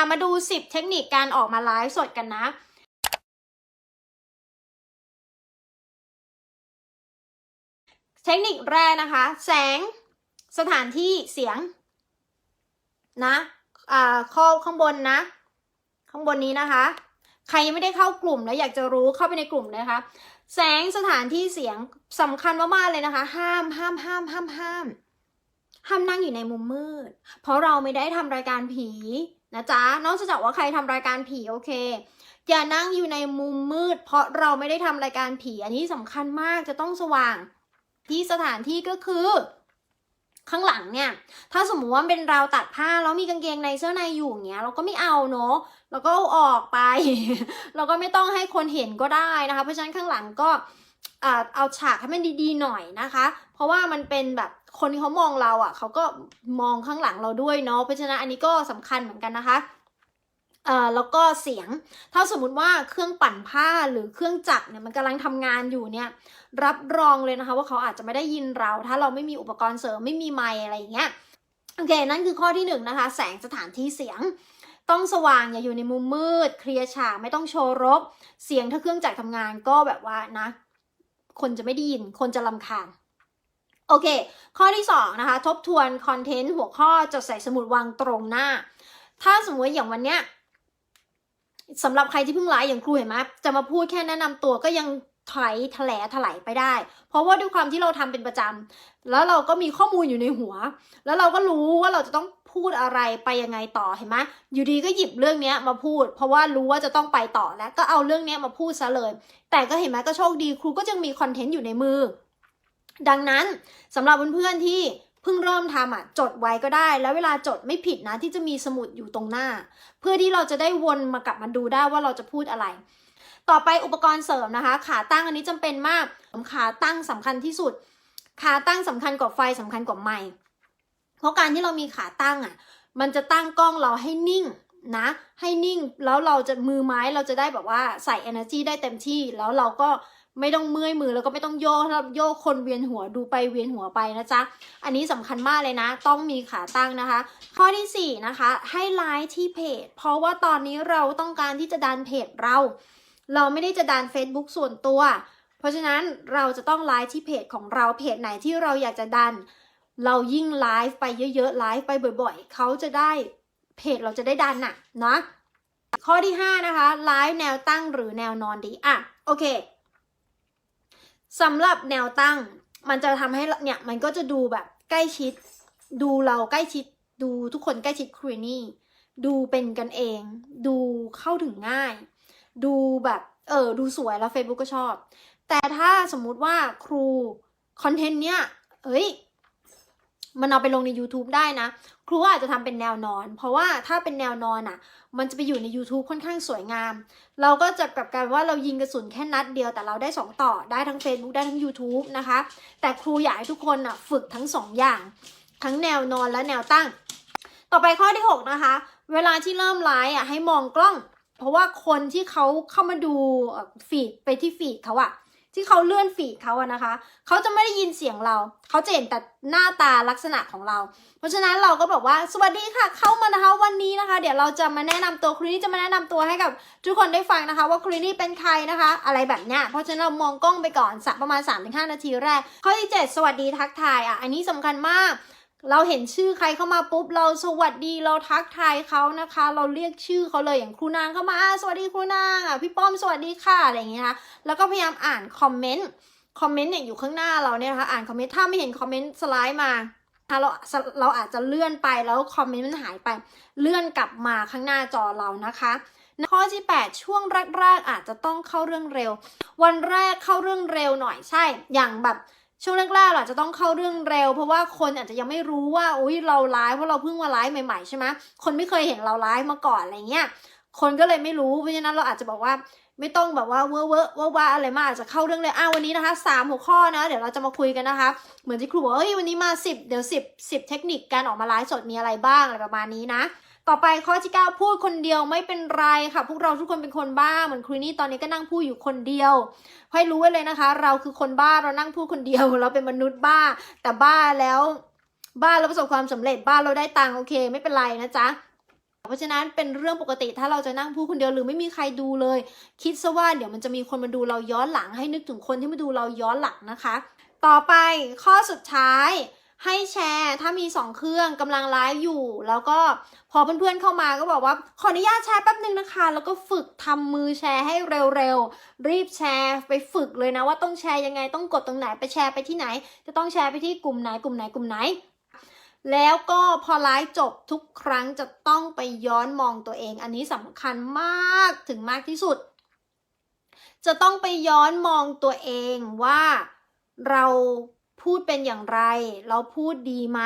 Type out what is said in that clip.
อะมาดู 10 เทคนิคการออกมาไลฟ์สดกันนะเทคนิคแรกนะคะ แสงสถานที่เสียงนะอ่าข้อข้างบนนะ ข้างบนนี้นะคะ ใครยังไม่ได้เข้ากลุ่มแล้วอยากจะรู้เข้าไปในกลุ่มนะคะ แสงสถานที่เสียงสำคัญมากๆเลยนะคะ ห้ามห้ามห้ามห้ามห้ามห้ามนั่งอยู่ในมุมมืด เพราะเราไม่ได้ทำรายการผี นะจ๊ะนอกจากว่าใครทำรายการผีโอเคอย่านั่งอยู่ในมุมมืด เพราะเราไม่ได้ทำรายการผี อันนี้สำคัญมากจะต้องสว่างที่สถานที่ก็คือ ข้างหลังเนี่ย ถ้าสมมติว่าเป็นราวตัดผ้าแล้วมีกางเกงในเสื้อในอยู่อย่างเงี้ย เราก็ไม่เอาเนาะเราก็เอาออกไป เราก็ไม่ต้องให้คนเห็นก็ได้นะคะ เพราะฉะนั้นข้างหลังก็ เอาฉากให้มันดีๆหน่อยนะคะ เพราะว่ามันเป็นแบบคนที่เขามองเราอะเขาก็มองข้างหลังเราด้วยเนาะเพราะฉะนั้นอันนี้ก็สำคัญเหมือนกันนะคะเอ่อแล้วก็เสียง ถ้าสมมุติว่าเครื่องปั่นผ้าหรือเครื่องจักรเนี่ยมันกำลังทำงานอยู่เนี่ย รับรองเลยนะคะว่าเขาอาจจะไม่ได้ยินเรา ถ้าเราไม่มีอุปกรณ์เสริมไม่มีไมค์อะไรอย่างเงี้ยโอเค นั่นคือข้อที่หนึ่งนะคะ แสงสถานที่เสียง ต้องสว่างอย่าอยู่ในมุมมืด เคลียร์ฉากไม่ต้องโชว์รบ เสียงถ้าเครื่องจักรทำงานก็แบบว่านะ คนจะไม่ได้ยิน คนจะลำคาญโอเค ข้อที่สองนะคะ ทบทวนคอนเทนต์หัวข้อจดใส่สมุดวางตรงหน้า ถ้าสมมติอย่างวันเนี้ยสำหรับใครที่เพิ่งไลฟ์อย่างครูเห็นไหมจะมาพูดแค่แนะนำตัวก็ยังถอยแถลถลายไปได้ เพราะว่าด้วยความที่เราทำเป็นประจำแล้วเราก็มีข้อมูลอยู่ในหัว แล้วเราก็รู้ว่าเราจะต้อง พูดอะไรไปยังไงต่อเห็นไหมอยู่ดีก็หยิบเรื่องนี้มาพูด เพราะว่ารู้ว่าจะต้องไปต่อแล้วก็เอาเรื่องนี้มาพูดซะเลย แต่ก็เห็นไหมก็โชคดีครูก็ยังมีคอนเทนต์อยู่ในมือ ดังนั้นสำหรับเพื่อนๆที่เพิ่งเริ่มทำอะจดไว้ก็ได้ แล้วเวลาจดไม่ผิดนะที่จะมีสมุดอยู่ตรงหน้า เพื่อที่เราจะได้วนมากลับมาดูได้ว่าเราจะพูดอะไร ต่อไปอุปกรณ์เสริมนะคะ ขาตั้งอันนี้จำเป็นมากขาตั้งสำคัญที่สุด ขาตั้งสำคัญกว่าไฟสำคัญกว่าไมค์ เพราะการที่เรามีขาตั้งอะ มันจะตั้งกล้องเราให้นิ่งนะ ให้นิ่งแล้วเราจะมือไม้เราจะได้แบบว่าใส่ energy ได้เต็มที่แล้วเราก็ไม่ต้องเมื่อยมือแล้วก็ไม่ต้องโยกถ้าโยกคนเวียนหัวดูไปเวียนหัวไปนะจ๊ะ อันนี้สำคัญมากเลยนะ ต้องมีขาตั้งนะคะ ข้อที่4นะคะ ให้ไลค์ที่เพจ เพราะว่าตอนนี้เราต้องการที่จะดันเพจเรา เราไม่ได้จะดัน Facebook ส่วนตัว เพราะฉะนั้นเราจะต้องไลฟ์ที่เพจของเราเพจไหนที่เราอยากจะดัน เรายิ่งไลฟ์ไปเยอะๆไลฟ์ไปบ่อยๆเขาจะได้เพจเราจะได้ดันน่ะนะข้อที่ 5 นะคะไลฟ์แนวตั้งหรือแนวนอนดีอะโอเคสำหรับแนวตั้งมันจะทำให้เนี่ยมันก็จะดูแบบใกล้ชิด ดูเราใกล้ชิด ดูทุกคนใกล้ชิดครูนี่ดูเป็นกันเอง ดูเข้าถึงง่าย ดูแบบเออดูสวยแล้ว Facebook ก็ชอบ แต่ถ้าสมมุติว่าครูคอนเทนต์เนี้ยเอ้ย มันเอาไปลงใน YouTube ได้นะ ครูอาจจะทำเป็นแนวนอน เพราะว่าถ้าเป็นแนวนอนอะ มันจะไปอยู่ใน YouTube ค่อนข้างสวยงาม เราก็จะกลับกลายว่าเรายิงกระสุนแค่นัดเดียวแต่เราได้ 2 ต่อได้ทั้ง Facebook ได้ทั้ง YouTube นะคะ แต่ครูอยากให้ทุกคนอะฝึกทั้ง 2 อย่าง ทั้งแนวนอนและแนวตั้ง ต่อไปข้อที่ 6 นะคะ เวลาที่เริ่มไลฟ์อะให้มองกล้อง เพราะว่าคนที่เขาเข้ามาดูฟีดไปที่ฟีดเขาอะ ที่เขาเลื่อนฝีเขาอะนะคะ เขาจะไม่ได้ยินเสียงเรา เขาจะเห็นแต่หน้าตาลักษณะของเรา เพราะฉะนั้นเราก็บอกว่าสวัสดีค่ะ เข้ามานะคะวันนี้นะคะ เดี๋ยวเราจะมาแนะนำตัวครูนี่จะมาแนะนำตัวให้กับ ทุกคนได้ฟังนะคะ ว่าครูนี่เป็นใครนะคะ อะไรแบบเนี้ย เพราะฉะนั้นเรามองกล้องไปก่อนสักประมาณ 3-5 นาทีแรก ข้อที่ 7 สวัสดีทักทายอะ อันนี้สำคัญมาก เราเห็นชื่อใครเข้ามาปุ๊บเราสวัสดีเราทักทายเขานะคะ เราเรียกชื่อเขาเลยอย่างครูนางเข้ามาอะสวัสดีครูนางอะพี่ป้อมสวัสดีค่ะอะไรอย่างเงี้ยนะคะแล้วก็พยายามอ่านคอมเมนต์คอมเมนต์เนี่ยอยู่ข้างหน้าเราเนี่ยนะคะอ่านคอมเมนต์ถ้าไม่เห็นคอมเมนต์สไลด์มาถ้าเราเราอาจจะเลื่อนไปแล้วคอมเมนต์มันหายไป เลื่อนกลับมาข้างหน้าจอเรานะคะข้อที่ 8 ช่วงแรกๆอาจจะต้องเข้าเรื่องเร็ว วันแรกเข้าเรื่องเร็วหน่อยใช่ อย่างแบบ ช่วงแรกๆเราจะต้องเข้าเรื่องเร็ว เพราะว่าคนอาจจะยังไม่รู้ว่าอุ้ยเราไลฟ์เพราะเราเพิ่งมาไลฟ์ใหม่ๆใช่ไหมคนไม่เคยเห็นเราไลฟ์มาก่อนอะไรเงี้ยคนก็เลยไม่รู้เพราะฉะนั้นเราอาจจะบอกว่าไม่ต้องแบบว่าเวอร์เวอร์ว่าว่าอะไรมาอาจจะเข้าเรื่องเลยอ้าวันนี้นะคะสามหัวข้อนะเดี๋ยวเราจะมาคุยกันนะคะ เหมือนที่ครูบอกเฮ้ยวันนี้มาสิบเดี๋ยวสิบสิบเทคนิคการออกมาไลฟ์สดมีอะไรบ้างอะไรประมาณนี้นะ ต่อไปข้อที่ 9 พูดคนเดียวไม่เป็นไรค่ะ พวกเราทุกคนเป็นคนบ้าเหมือนครูนี่ตอนนี้ก็นั่งพูดอยู่คนเดียว ให้รู้ไว้เลยนะคะ เราคือคนบ้าเรานั่งพูดคนเดียว เราเป็นมนุษย์บ้า แต่บ้าแล้ว บ้าแล้วประสบความสำเร็จบ้าเราได้ตังค์โอเค ไม่เป็นไรนะจ๊ะเพราะฉะนั้นเป็นเรื่องปกติถ้าเราจะนั่งพูดคนเดียวหรือไม่มีใครดูเลย คิดซะว่าเดี๋ยวมันจะมีคนมาดูเราย้อนหลังให้นึกถึงคนที่มาดูเราย้อนหลังนะคะ ต่อไปข้อสุดท้าย ให้แชร์ถ้ามี 2 เครื่องกำลังไลฟ์อยู่ แล้วก็พอเพื่อนๆเข้ามาก็บอกว่า ขออนุญาตแชร์แป๊บนึงนะคะ แล้วก็ฝึกทำมือแชร์ให้เร็วๆ รีบแชร์ไปฝึกเลยนะว่าต้องแชร์ยังไงต้องกดตรงไหนไปแชร์ไปที่ไหน จะต้องแชร์ไปที่กลุ่มไหนกลุ่มไหนกลุ่มไหน แล้วก็พอไลฟ์จบทุกครั้งจะต้องไปย้อนมองตัวเอง อันนี้สำคัญมากถึงมากที่สุด จะต้องไปย้อนมองตัวเองว่าเรา พูดเป็นอย่างไร เราพูดดีไหม